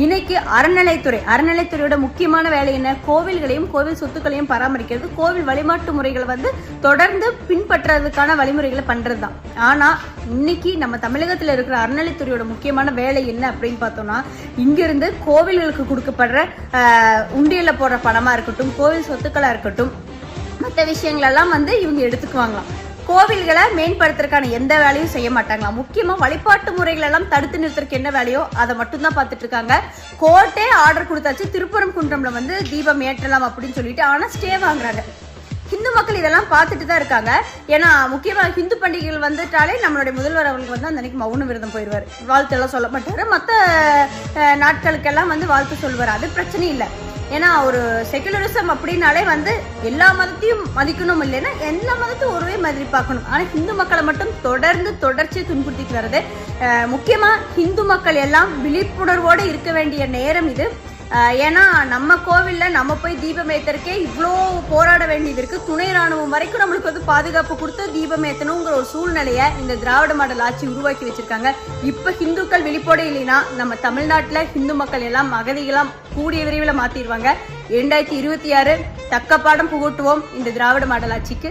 இன்னைக்கு அறநிலைத்துறை அறநிலைத்துறையோட முக்கியமான வேலை என்ன? கோவில்களையும் கோவில் சொத்துக்களையும் பராமரிக்கிறது. கோவில் வழிபாட்டு முறைகளை வந்து தொடர்ந்து பின்பற்றுறதுக்கான வழிமுறைகளை பண்றது தான் ஆனா இன்னைக்கு நம்ம தமிழகத்தில் இருக்கிற அறநிலைத்துறையோட முக்கியமான வேலை என்ன அப்படின்னு பார்த்தோம்னா இங்கிருந்து கோவில்களுக்கு கொடுக்கப்படுற உண்டியல போடுற பணமா இருக்கட்டும் கோவில் சொத்துக்களா இருக்கட்டும் மற்ற விஷயங்களெல்லாம் வந்து இவங்க எடுத்துக்குவாங்களாம். கோவில்களை மேம்படுத்துறதுக்கான எந்த வேலையும் செய்ய மாட்டாங்களாம் முக்கியமா வழிபாட்டு முறைகள் எல்லாம் தடுத்து நிறுத்துறதுக்கு என்ன வேலையோ அதை மட்டும்தான் பார்த்துட்டு இருக்காங்க. கோர்ட்டே ஆர்டர் கொடுத்தாச்சு. திருப்பரம் குன்றம்ல வந்து தீபம் ஏற்றலாம் அப்படின்னு சொல்லிட்டு ஆனா ஸ்டே வாங்குறாங்க. ஹிந்து மக்கள் இதெல்லாம் பார்த்துட்டு தான் இருக்காங்க. ஏன்னா முக்கியமாக ஹிந்து பண்டிகைகள் வந்துட்டாலே நம்மளுடைய முதல்வர் அவர்களுக்கு வந்து அந்த அன்னைக்கு மௌன விரதம் போயிடுவார். வாழ்த்து எல்லாம் சொல்ல மாட்டார். மற்ற நாட்களுக்கெல்லாம் வந்து வாழ்த்து சொல்வார் அது பிரச்சனை இல்லை. ஏன்னா ஒரு செகுலரிசம் அப்படின்னாலே வந்து எல்லா மதத்தையும் மதிக்கணும் இல்லைன்னா எல்லா மதத்தையும் ஒருவே மாதிரி பார்க்கணும். ஆனால் ஹிந்து மக்களை மட்டும் தொடர்ந்து தொடர்ச்சியை துன்புறுத்திட்டு வருது முக்கியமாக ஹிந்து மக்கள் எல்லாம் விழிப்புணர்வோடு இருக்க வேண்டிய நேரம் இது. ஏன்னா நம்ம கோவில்ல நம்ம போய் தீபம் ஏத்தறக்கே இவ்வளோ போராட வேண்டியது இருக்குது துணை ராணுவம் வரைக்கும் நம்மளுக்கு வந்து பாதுகாப்பு கொடுத்து தீபம் ஏற்றணுங்கிற ஒரு சூழ்நிலையை இந்த திராவிட மாடல் ஆட்சி உருவாக்கி வச்சுருக்காங்க. இப்போ ஹிந்துக்கள் விழிப்போட இல்லைன்னா நம்ம தமிழ்நாட்டில் ஹிந்து மக்கள் எல்லாம் அகதிகளாம் கூடிய விரைவில் மாற்றிடுவாங்க இரண்டாயிரத்தி இருபத்தி ஆறு தக்க பாடம் புகட்டுவோம் இந்த திராவிட மாடல் ஆட்சிக்கு.